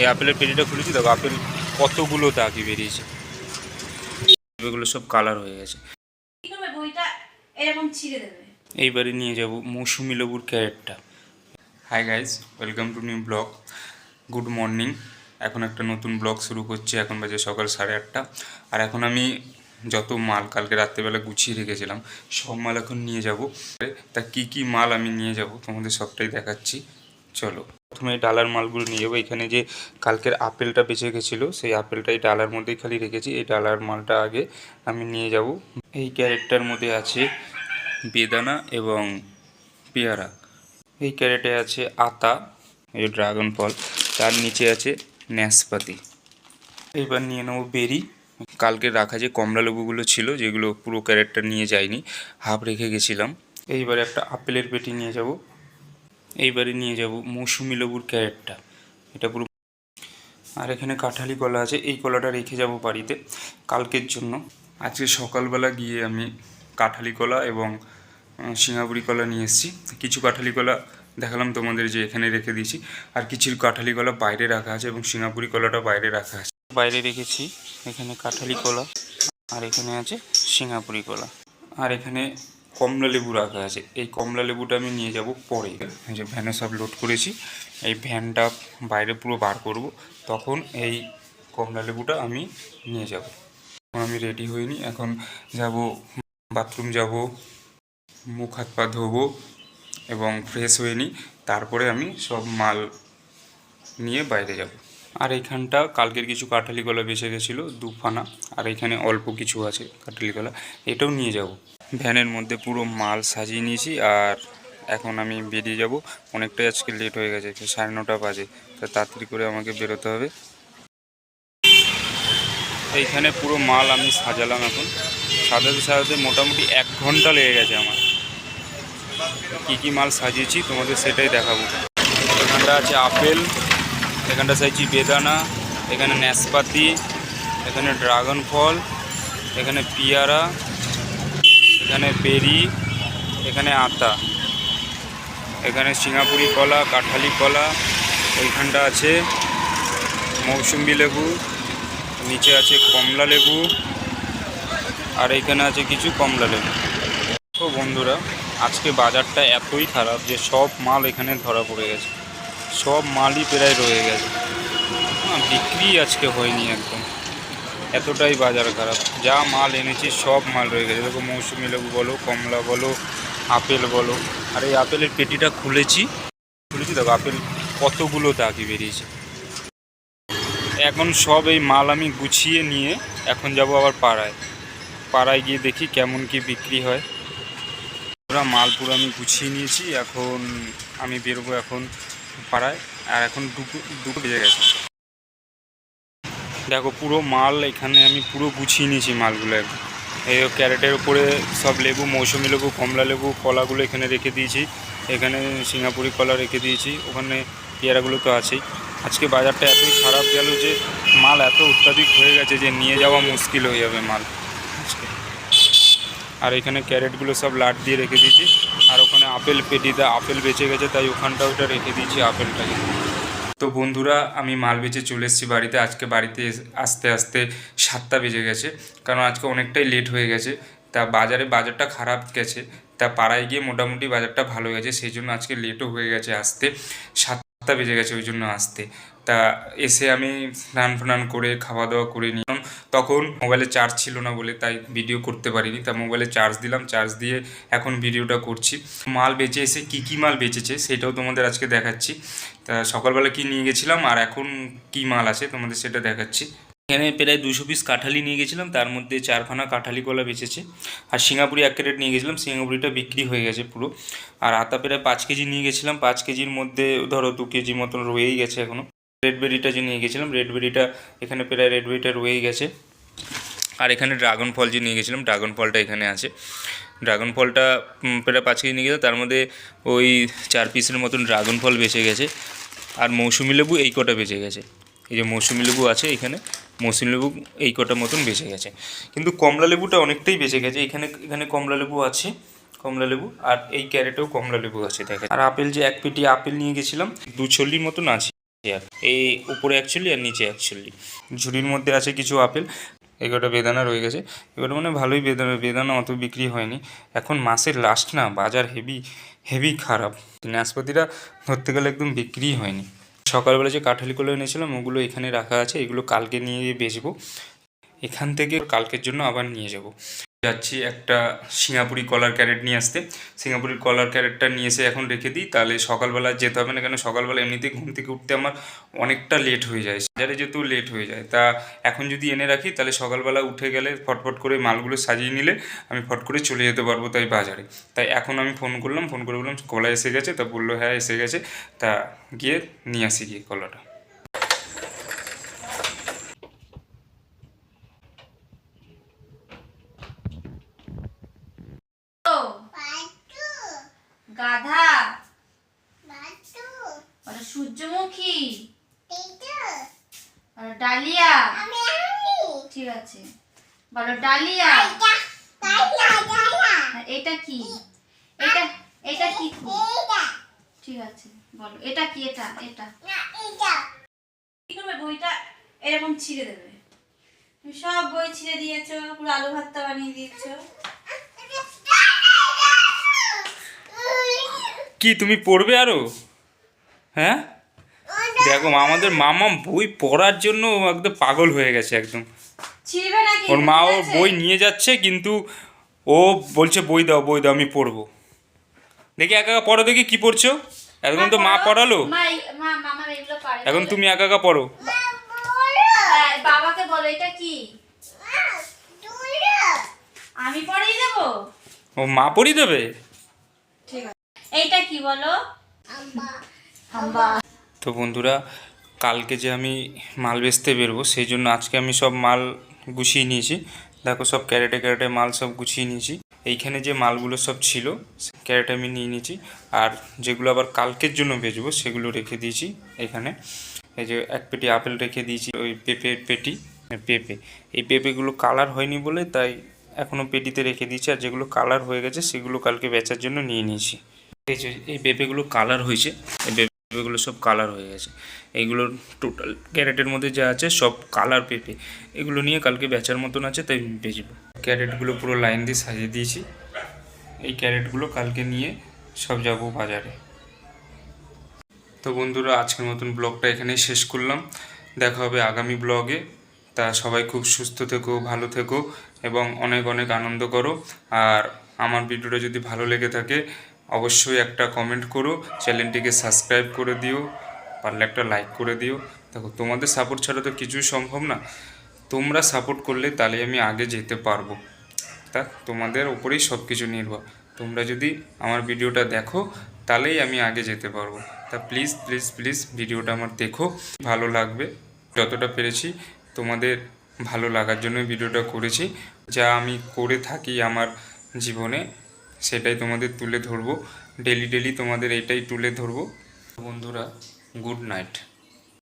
এই আপেলের পেটিটা খুলেছি দেখো আপেল কতগুলো দাগি বেরিয়েছে। এগুলো সব কালার হয়ে গেছে। এইবারে নিয়ে যাব মৌসুমি লেবুর ক্যারেটটা। Hi guys welcome to new blog good morning এখন একটা নতুন ব্লগ শুরু করছি এখন বাজে সকাল সাড়ে আটটা। আর এখন আমি যত মাল কালকে রাত্রেবেলা গুছিয়ে রেখেছিলাম সব মাল এখন নিয়ে যাব। তা কি কি মাল আমি নিয়ে যাব তোমাদের সবটাই দেখাচ্ছি। চলো। প্রথমে ডালার মালগুলো নিয়ে যাব। এখানে যে কালকের আপেলটা বেঁচে গেছিল, সেই আপেলটা এই ডালার মধ্যেই খালি রেখেছি। এই ডালার মালটা আগে আমি নিয়ে যাব। এই ক্যারেটটার মধ্যে আছে বেদানা এবং পেয়ারা। এই ক্যারেটে আছে আতা, এই ড্রাগন ফল, তার নিচে আছে ন্যাসপাতি। এইবার নিয়ে নেব বেরি। কালকে রাখা যে কমলা লেবুগুলো ছিল, যেগুলো পুরো ক্যারেটটা নিয়ে যায়নি হাফ রেখে গেছিলাম। এইবারে একটা আপেলের পেটি নিয়ে যাব। এইবারে নিয়ে যাব মৌসুমি লেবুর ক্যারেটটা। এটা পুরো আর এখানে কাঁঠালি কলা আছে, এই কলাটা রেখে যাব বাড়িতে কালকের জন্য। আজকে সকালবেলা গিয়ে আমি কাঁঠালি কলা এবং সিঙ্গাপুরি কলা নিয়ে এসেছি। কিছু কাঁঠালি কলা দেখালাম তোমাদের যে এখানে রেখে দিয়েছি। আর কিছু কাঁঠালি কলা বাইরে রাখা আছে এবং সিঙ্গাপুরি কলাটা বাইরে রাখা আছে। বাইরে রেখেছি, এখানে কাঁঠালি কলা আর এখানে আছে সিঙ্গাপুরি কলা। আর এখানে কমলা লেবু রাখা আছে। এই কমলা লেবুটা আমি নিয়ে যাব পরে। যে ভ্যানে সব লোড করেছি। এই ভ্যানটা বাইরে পুরো বার করব। তখন এই কমলা লেবুটা আমি নিয়ে যাব। আমি রেডি হইনি। এখন যাব বাথরুম যাব, মুখ হাত পা ধোবো এবং ফ্রেশ হয়ে নিই তারপরে আমি সব মাল নিয়ে বাইরে যাব। আর এইখানটা কালকের কিছু কাঁঠালি কলা বেঁচে গেছিল, দুফানা। আর এখানে অল্প কিছু আছে কাঁঠালি কলা এটাও নিয়ে যাব। ভ্যানের মধ্যে পুরো মাল সাজিয়ে নিয়েছি আর এখন আমি বেরিয়ে যাব। অনেকটাই আজকে লেট হয়ে গেছে সাড়ে নটা বাজে। তো তাড়াতাড়ি করে আমাকে বেরোতে হবে। এইখানে পুরো মাল আমি সাজালাম এখন। সাজাতে সাজাতে মোটামুটি এক ঘণ্টা লেগে গেছে আমার। কী কী মাল সাজিয়েছি তোমাদের সেটাই দেখাবো। এখানটা আছে আপেল এখানটা চাইছি বেদানা, এখানে ন্যাসপাতি, এখানে ড্রাগন ফল, এখানে পিয়ারা, এখানে বেরি এখানে আতা। এখানে সিঙ্গাপুরি কলা, কাঁঠালি কলা, ওইখানটা আছে মৌসুম্বি লেবু, নিচে আছে কমলা লেবু, আর এখানে আছে কিছু কমলা লেবু। বন্ধুরা, আজকে বাজারটা এতই খারাপ যে সব মাল এখানে ধরা পড়ে গেছে। সব মালই প্রায় রয়ে গেছে। বিক্রি আজকে হয়নি একদম। এতটাই বাজার খারাপ। যা মাল এনেছি, সব মাল রয়ে গেছে। দেখো মৌসুমি লেবু বলো, কমলা বলো, আপেল বলো। আর, এই আপেলের পেটিটা খুলেছি। খুলেছি, দেখো আপেল কতগুলো দাগি বেরিয়েছে। এখন সব এই মাল আমি গুছিয়ে নিয়ে এখন যাব আবার পাড়ায়। পাড়ায় গিয়ে দেখি কেমন কি বিক্রি হয়। পুরো মাল পুরো আমি গুছিয়ে নিয়েছি। এখন আমি বেরোবো এখন পাড়ায়, আর এখন দুটো দুটো বেজে গেছে। দেখো, পুরো মাল এখানে আমি পুরো গুছিয়ে নিয়েছি মালগুলো এই ক্যারেটের উপরে সব লেবু, মৌসুমি লেবু, কমলা লেবু, কলাগুলো এখানে রেখে দিয়েছি। এখানে সিঙ্গাপুরি কলা রেখে দিয়েছি, ওখানে পেয়ারাগুলো তো আছেই। আজকে বাজারটা এতই খারাপ গেল যে মাল এত অত্যাধিক হয়ে গেছে যে নিয়ে যাওয়া মুশকিল হয়ে যাবে মাল। আর এখানে ক্যারেটগুলো সব লাট দিয়ে রেখে দিয়েছি। আর ওখানে আপেল পেটিতে আপেল বেঁচে গেছে, তাই ওখানটা ওটা রেখে দিয়েছি আপেলটাকে। তো বন্ধুরা, আমি মাল বেচে চলে এসেছি বাড়িতে। আজকে বাড়িতে আসতে আসতে সাতটা বেজে গেছে। কারণ আজকে অনেকটাই লেট হয়ে গেছে। তা বাজারে, বাজারটা খারাপ গেছে। তা পাড়ায় গিয়ে মোটামুটি বাজারটা ভালো গেছে সেই জন্য আজকে লেটও হয়ে গেছে আসতে। সাতটা বেজে গেছে ওই জন্য আসতে। তা এসে আমি স্নান ফান করে খাওয়া দাওয়া করে নিলাম। তখন মোবাইলে চার্জ ছিল না বলে তাই ভিডিও করতে পারিনি। তা মোবাইলে চার্জ দিলাম চার্জ দিয়ে এখন ভিডিওটা করছি। মাল বেঁচে এসে কি কি মাল বেঁচেছে সেটাও তোমাদের আজকে দেখাচ্ছি। তা সকালবেলা কি নিয়ে গেছিলাম আর এখন কি মাল আছে তোমাদের সেটা দেখাচ্ছি। এখানে প্রায় দুশো পিস কাঁঠালি নিয়ে গেছিলাম, তার মধ্যে চারখানা কাঁঠালি কলা বেঁচেছে। আর সিঙ্গাপুরি এক ক্যারেট নিয়ে গেছিলাম, সিঙ্গাপুরিটা বিক্রি হয়ে গেছে পুরো। আর আতা প্রায় পাঁচ কেজি নিয়ে গেছিলাম, পাঁচ কেজির মধ্যে ধরো দু কেজি মতন রয়েই গেছে এখনও রেড বেরিটা যে নিয়ে গেছিলাম রেড বেরিটা এখানে প্রায় রেডবেরিটা রয়েই গেছে। আর এখানে ড্রাগন ফল যে নিয়ে গেছিলাম ড্রাগন ফলটা এখানে আছে। ড্রাগন ফলটা প্রায় পাঁচ কেজি নিয়ে গেছে, তার মধ্যে ওই চার পিসের মতন ড্রাগন ফল বেঁচে গেছে। আর মৌসুমি লেবু এই কটা বেঁচে গেছে। এই যে মৌসুমি লেবু আছে এখানে। মৌসুমি লেবু এই কটা মতন বেঁচে গেছে। কিন্তু কমলা লেবুটা অনেকটাই বেঁচে গেছে। এখানে এখানে কমলা লেবু আছে, কমলা লেবু, আর এই ক্যারেটেও কমলা লেবু আছে দেখা আর আপেল যে এক পেটি আপেল নিয়ে গেছিলাম, দু ছল্লির মতন আছে। এই উপরে অ্যাকচুয়ালি আর নিচে অ্যাকচুয়ালি ঝুড়ির মধ্যে আছে কিছু আপেল। এগারোটা বেদানা রয়ে গেছে। এগুলো মানে ভালোই বেদানা বেদানা অত বিক্রি হয়নি। এখন মাসের লাস্ট না, বাজার হেভি হেভি খারাপ। নাশপাতিটা ধরতে গেলে একদম বিক্রিই হয়নি। সকালবেলা যে কাঠালিগুলো এনেছিলাম, ওগুলো এখানে রাখা আছে, এগুলো কালকে নিয়ে বেচবো। এখান থেকে কালকের জন্য আবার নিয়ে যাব। যাচ্ছি একটা সিঙ্গাপুরি কলার ক্যারেট নিয়ে আসতে। সিঙ্গাপুরি কলার ক্যারেটটা নিয়ে এসে এখন রেখে দিই, তাহলে সকালবেলা যেতে হবে না কেন? সকালবেলা এমনিতেই ঘুম থেকে উঠতে আমার অনেকটা লেট হয়ে যায় বাজারে যেতেও লেট হয়ে যায়। তা এখন যদি এনে রাখি, তাহলে সকালবেলা উঠে গেলে ফটফট করে মালগুলো সাজিয়ে নিলে আমি ফট করে চলে যেতে পারব তাই বাজারে। তাই এখন আমি ফোন করলাম ফোন করে বললাম, কলা এসে গেছে? তা বলল হ্যাঁ এসে গেছে। তা গিয়ে নিয়ে আসি গিয়ে কলাটা ও গাধা। সূর্যমুখী। ডালিয়া। ঠিক আছে। বলো ডালিয়া। এটা কি? এটা এটা কি ঠিক আছে বলো। এটা কি? এটা এটা। কি করবে? বইটা এরকম ছিঁড়ে দেবে। তুমি সব বই ছিঁড়ে দিয়েছ পুরো আলু ভর্তা বানিয়ে দিয়েছ। কি তুমি পড়বে আরও? হ্যাঁ? দেখো আমাদের মামা বই পড়ার জন্য একদম পাগল হয়ে গেছে একদম। ওর মা ও বই নিয়ে যাচ্ছে কিন্তু ও বলছে বই দাও বই দাও আমি পড়ব। দেখি একা একা পড়ো দেখি কি পড়ছো। এখন তো মা পড়ালো? এখন তুমি একা একা পড়ো। হ্যাঁ, বাবাকে বলো এটা কি? আমি পড়িয়ে দেবো? ও মা পড়ি দেবে? এইটা কি বলো? তো বন্ধুরা কালকে যে আমি মাল বেচতে বেরোবো সেই জন্য আজকে আমি সব মাল গুছিয়ে নিয়েছি। দেখো সব ক্যারেটে ক্যারেটে মাল সব গুছিয়ে নিয়েছি। এইখানে যে মালগুলো সব ছিল ক্যারেটে আমি নিয়ে নিয়েছি। আর যেগুলো আবার কালকের জন্য বেচবো সেগুলো রেখে দিয়েছি এখানে। এই যে এক পেটি আপেল রেখে দিয়েছি ওই পেঁপের পেটি পেঁপে। এই পেঁপেগুলো কালার হয়নি বলে তাই এখনও পেটিতে রেখে দিয়েছি। আর যেগুলো কালার হয়ে গেছে সেগুলো কালকে বেচার জন্য নিয়ে নিয়েছি। এই পেঁপেগুলো কালার হয়েছে, এই পেঁপেগুলো সব কালার হয়ে গেছে। এইগুলোর টোটাল ক্যারেটের মধ্যে যা আছে সব কালার পেঁপে। এগুলো নিয়ে কালকে বেচার মতন আছে, তাই বেচবো। ক্যারেটগুলো পুরো লাইন দিয়ে সাজিয়ে দিয়েছি। এই ক্যারেটগুলো কালকে নিয়ে সব যাব বাজারে। তো বন্ধুরা, আজকের মতন ব্লগটা এখানেই শেষ করলাম। দেখা হবে আগামী ব্লগে। তা সবাই খুব সুস্থ থেকো, ভালো থেকো এবং অনেক অনেক আনন্দ করো। আর আমার ভিডিওটা যদি ভালো লেগে থাকে অবশ্যই একটা কমেন্ট করো চ্যানেলটিকে সাবস্ক্রাইব করে দিও, পারলে একটা লাইক করে দিও। দেখো, তোমাদের সাপোর্ট ছাড়া তো কিছুই সম্ভব না। তোমরা সাপোর্ট করলে তাহলে আমি আগে যেতে পারব। তা তোমাদের উপরেই সব কিছু নির্ভর। তোমরা যদি আমার ভিডিওটা দেখো, তাহলেই আমি আগে যেতে পারব। তা প্লিজ প্লিজ প্লিজ ভিডিওটা আমার দেখো। ভালো লাগবে, যতটা পেরেছি তোমাদের ভালো লাগার জন্য ভিডিওটা করেছি। যা আমি করে থাকি আমার জীবনে সেটাই তোমাদের তুলে ধরবো। ডেলি ডেলি তোমাদের এটাই তুলে ধরবো। বন্ধুরা গুড নাইট